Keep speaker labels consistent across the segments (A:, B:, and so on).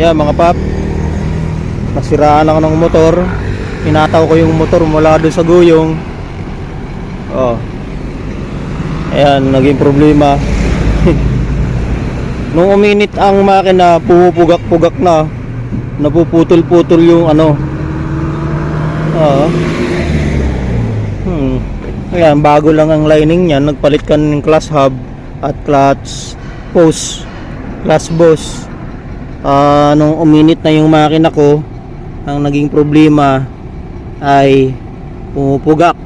A: Yan mga pap. Nasiraan ako ng motor. Pinataw ko yung motor mula doon sa guyong. Oh. Ayan, naging problema. Nung uminit ang makina, pumupugak-pugak na. Napuputol-putol yung ano. Oo. Hmm. Ayan, bago lang ang lining niyan. Nagpalit ka ng clutch hub at clutch post. Clutch boss. Ah, nung uminit na yung makina ko, ang naging problema ay pumupugak.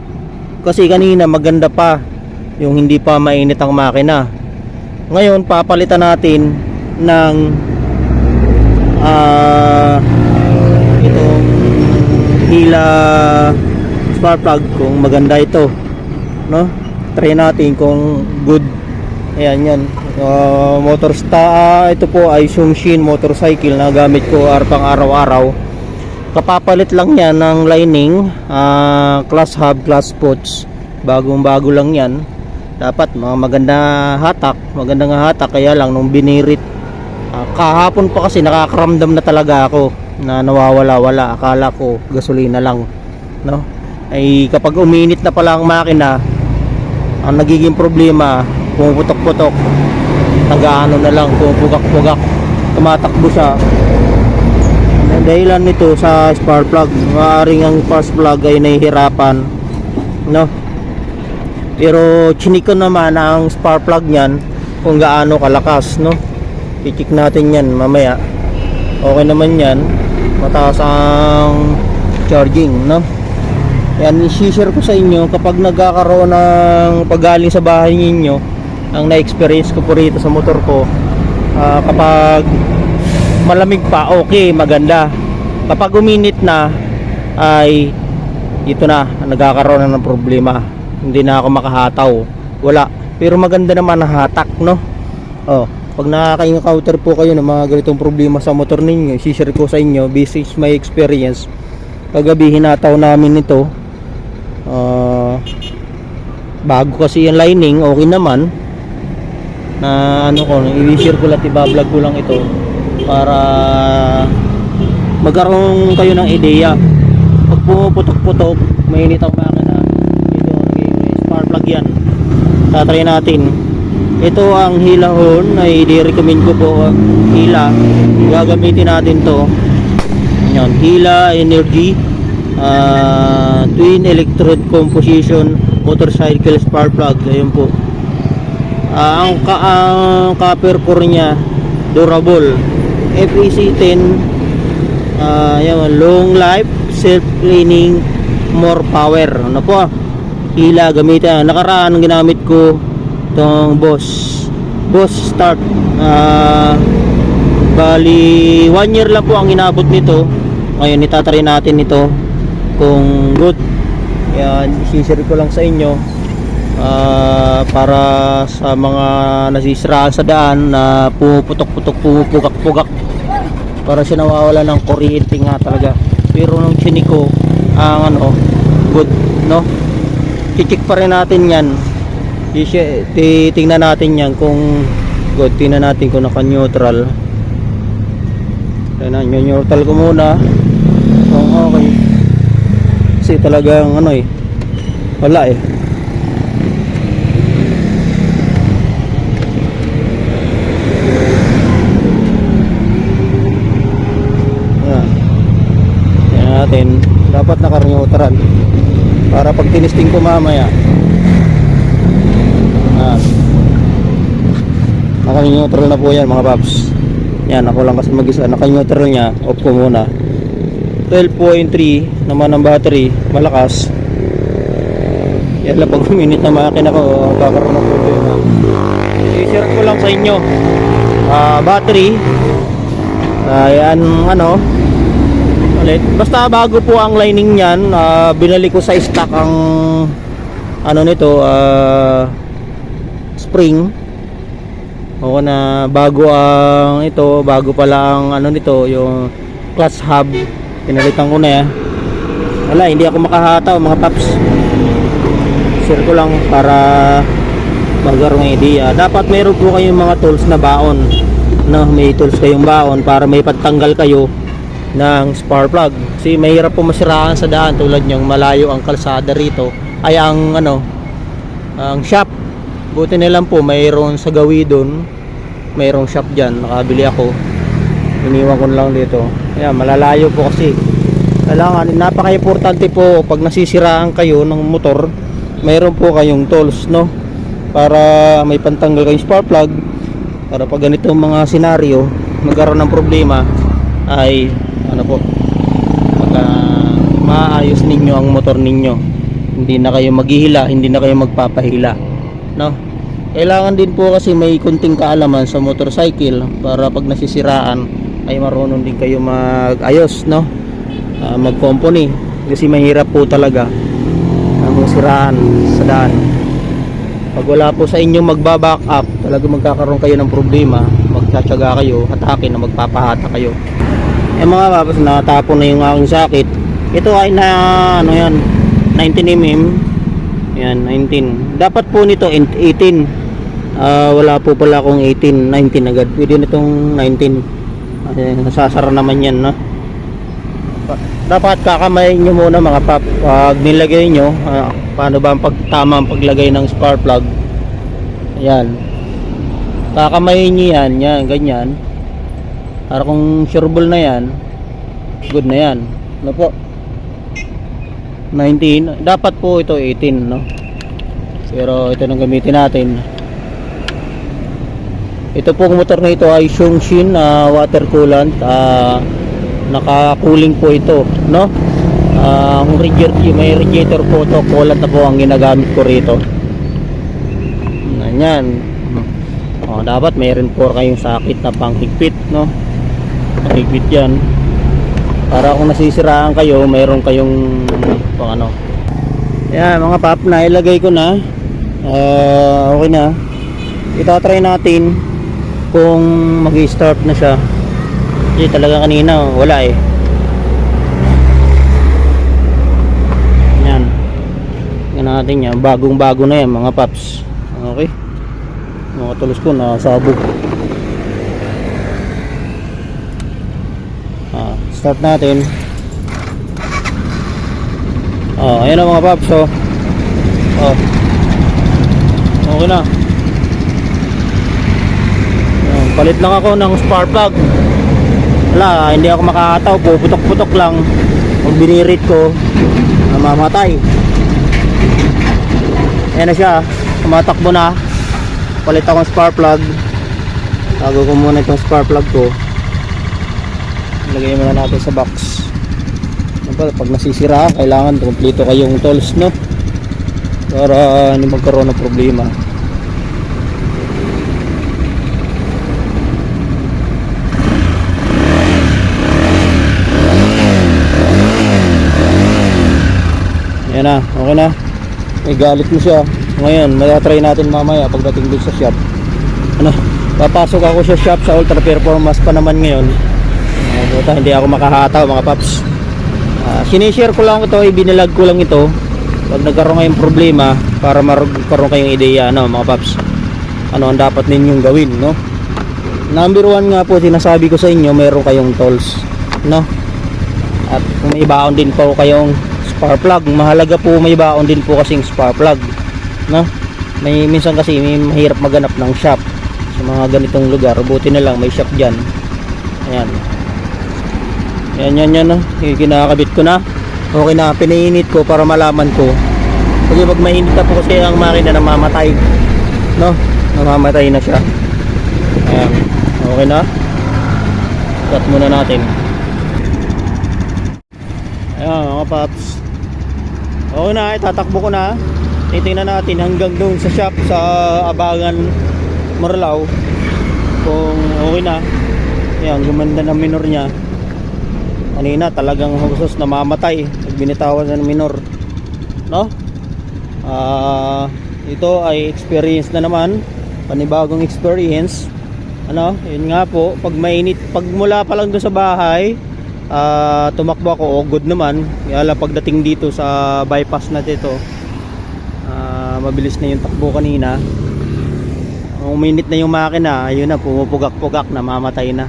A: Kasi kanina maganda pa yung hindi pa mainit ang makina. Ngayon, papalitan natin ng ah itong hila spark plug kung maganda ito no try natin kung good ayan yan. Uh, motor sta ito po ay Shumshin motorcycle na gamit ko ar araw-araw. Kapapalit lang yan ng lining uh, class hub class spots bagong bago lang yan. Dapat mga maganda hatak magandang hatak. Kaya lang nung binirit Ah, kahapon pa kasi nakakaramdam na talaga ako na nawawala-wala. Akala ko gasolina lang, no? Ay kapag uminit na pala ang makina, ang nagiging problema, pumuputok-putok. Tagaano na lang, pumupugak-pugak. Tumatakbo siya. Dahilan nito sa spark plug, maaaring ang spark plug ay nahihirapan, no? Pero chiniko naman ang spark plug niyan kung gaano kalakas, no? i-check natin yan mamaya okay naman yan mataas ang charging no yan i-share ko sa inyo kapag nagkakaroon ng paggaling sa bahay ninyo ang na-experience ko po rito sa motor ko ah, kapag malamig pa okay maganda kapag uminit na ay ito na nagkakaroon na ng problema hindi na ako makahataw wala pero maganda naman hatak no oh pag nakaka-encounter po kayo ng mga ganitong problema sa motor ninyo, i-share ko sa inyo based my experience. Kagabi hinataw namin ito. Ah, bago kasi yung lining, okay naman. Na ano ko, i-share ko lang, i-vlog ko lang ito para magkaroon kayo ng ideya. Pag pumuputok-putok, mainit ang makina. Ito, spark plug yan. Tatry natin. Ito ang hila horn ay di-recommend ko po. Hila. Gagamitin natin to. Yun, hila energy ah, twin electrode composition motorcycle spark plug. Ayun po Ah, ang, ka ang copper core nya durable. FEC 10 ah, yan, long life self cleaning more power. Ano po hila gamitin. Nakaraan ang ginamit ko itong boss boss start. Ah bali one year lang po ang inabot nito. Ngayon itatry natin ito kung good. Yan isishare ko lang sa inyo ah, para sa mga nasisiraan sa daan na pumuputok-putok pumupugak-pugak para siya nawawala ng kuryente nga talaga. Pero nung chiniko ang ano good no? I-check pa rin natin yan. Titingnan natin yan kung good. Tingnan natin kung naka neutral kaya na neutral ko muna. Kung okay. Kasi talagang ano eh wala eh natin dapat naka neutral para pag tinisting ko mamaya Ah. Naka-neutral na po yan mga paps. Yan, ako lang kasi mag-isa. Naka-neutral niya. Off ko muna. 12.3 naman ang battery. Malakas. Yan lang pag minute na makina ko, kakaroon ng problema. I-share ko lang sa inyo. Ah, battery. Ayan, ano. Ulit. Basta bago po ang lining niyan, ah, binalik ko sa stock ang ano nito, ah spring. O na bago ang ito bago pala ang ano nito yung clutch hub. Pinalitan ko na yan wala hindi ako makahataw mga paps. Share ko lang para magkaroon ng idea. Dapat meron po kayong mga tools na baon no, may tools kayong baon para may pagtanggal kayo ng spark plug. Kasi mahirap po masiraan sa daan tulad niyang malayo ang kalsada rito. Ay ang ano, ang shop. Buti na lang po mayroon sa gawi doon. Mayroong shop diyan, nakabili ako. Iniwan ko lang dito. Ayan, malalayo po kasi. Kailangan, napaka-importante po pag nasisiraan kayo ng motor, mayroon po kayong tools, no? Para may pantanggal kayong spark plug. Para pag ganitong mga senaryo, magkaroon ng problema, ay, ano po, pagka maayos ninyo ang motor ninyo. Hindi na kayo maghihila, hindi na kayo magpapahila, no? Kailangan din po kasi may kunting kaalaman sa motorcycle para pag nasisiraan ay marunong din kayo mag-ayos, no? Ah, mag-company kasi mahirap po talaga ang siraan sa daan. Pag wala po sa inyo magba-back up, talaga magkakaroon kayo ng problema, magtsatsaga kayo, hatake na magpapahata kayo. Eh mga papas, natapon na yung aking sakit. Ito ay na ano yan, 19mm. Yan, 19. Dapat po nito 18. Ah, wala po pala akong 18, 19 agad. Pwede nitong 19. Ay, nasasara naman yan, no? Pa- Dapat kakamayin nyo muna mga pap. Pag nilagay nyo, ah, paano ba ang pag, tama ang paglagay ng spark plug? Ayan. Kakamayin nyo yan, yan, ganyan. Para kung sureball na yan, good na yan. Ano po? 19. Dapat po ito 18, no? Pero ito nang gamitin natin. Ito pong motor na ito ay Xiongxin na water coolant. ah, naka-cooling po ito, no? Ah, ang radiator, may radiator po ito, coolant na po ang ginagamit ko rito. Ganyan. Oh, dapat mayroon po kayong sakit na panghigpit, no? Panghigpit 'yan. Para kung nasisiraan kayo, mayroon kayong pang ano. Yan, mga pap na ilagay ko na. Ah, okay na. Ito-try natin kung mag-start na siya. Kasi talaga kanina wala eh. Yan. Yan natin yan. Bagong bago na yan mga paps. Okay. Mga tulos ko na sabog. Ah, start natin. Oh, ayan na mga paps. Oh. Oh. Okay na. Ayan, palit lang ako ng spark plug. Wala, hindi ako makakataw. Puputok-putok lang. Pag binirit ko, namamatay. Ayan na siya. Tumatakbo na. Palit ako ng spark plug. Tago ko muna itong spark plug ko. Lagay muna natin sa box. Siyempre, pag nasisira, kailangan kompleto kayong tools, no? Para hindi magkaroon ng problema. Yan na, okay na. May galit mo siya. Ngayon, may-try natin mamaya pagdating dun sa shop. Ano, papasok ako sa shop sa Ultra Performance pa naman ngayon. Uh, buta, hindi ako makahataw mga paps. Uh, sinishare ko lang ito, ibinilag ko lang ito. Pag nagkaroon kayong problema, para magkaroon kayong ideya, ano mga paps. Ano ang dapat ninyong gawin, no? Number one nga po, sinasabi ko sa inyo, meron kayong tools, no? At may baon din po kayong spark plug, mahalaga po may baon din po kasing spark plug, no? May minsan kasi may mahirap maganap ng shop sa mga ganitong lugar. Buti na lang may shop diyan. Ayan. Yan yan yan, no? kinakabit ko na. Okay na, pinainit ko para malaman ko. Kasi pag mainit na po kasi ang makina namamatay. No? Namamatay na siya. Ayan. Okay na. Cut muna natin. Ayan mga paps. Okay na, itatakbo ko na. Titingnan natin hanggang doon sa shop sa Abangan Marlaw. Kung okay na. Ayan, gumanda ng minor niya. Kanina talagang husos namamatay. Pag binitawan na ng minor. No? Ah, ito ay experience na naman. Panibagong experience. Ano? Yun nga po, pag mainit, pag mula pa lang doon sa bahay, ah, tumakbo ako, oh, good naman. Kaya lang pagdating dito sa bypass na dito, ah, mabilis na yung takbo kanina. Uminit na yung makina, ayun na, pumupugak-pugak, namamatay na.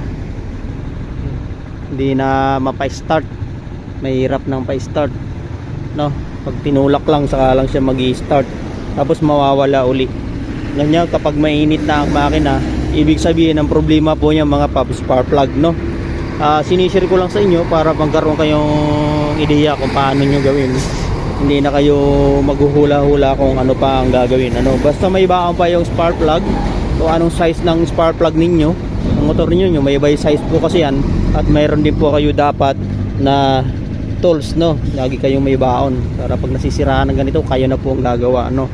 A: Hindi na mapa-start. Mahirap nang pa-start. No? Pag tinulak lang, saka lang siya mag start Tapos mawawala uli. Ganyan, kapag mainit na ang makina, ibig sabihin ang problema po niya mga pop spark plug, no? Ah, sinishare ko lang sa inyo para magkaroon kayong ideya kung paano nyo gawin hindi na kayo maghuhula-hula kung ano pa ang gagawin ano basta may baon pa yung spark plug o anong size ng spark plug ninyo ang motor ninyo may iba yung size po kasi yan at mayroon din po kayo dapat na tools no? Lagi kayong may baon para pag nasisiraan ng ganito kayo na po ang gagawa no?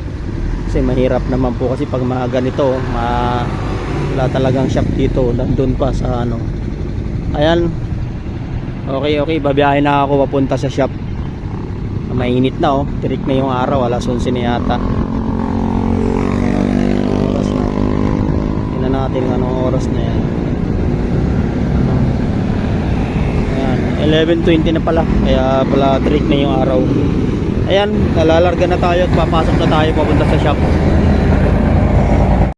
A: Kasi mahirap naman po kasi pag mga ganito ma wala talagang shop dito nandun pa sa ano. Ayan. Okay okay babiyahin na ako papunta sa shop. Mainit na oh. Tirik na yung araw alas 11 na yata oras na tingnan natin anong oras na yan. Ayan 11.20 na pala. Kaya pala tirik na yung araw. Ayan nalalarga na tayo at papasok na tayo papunta sa shop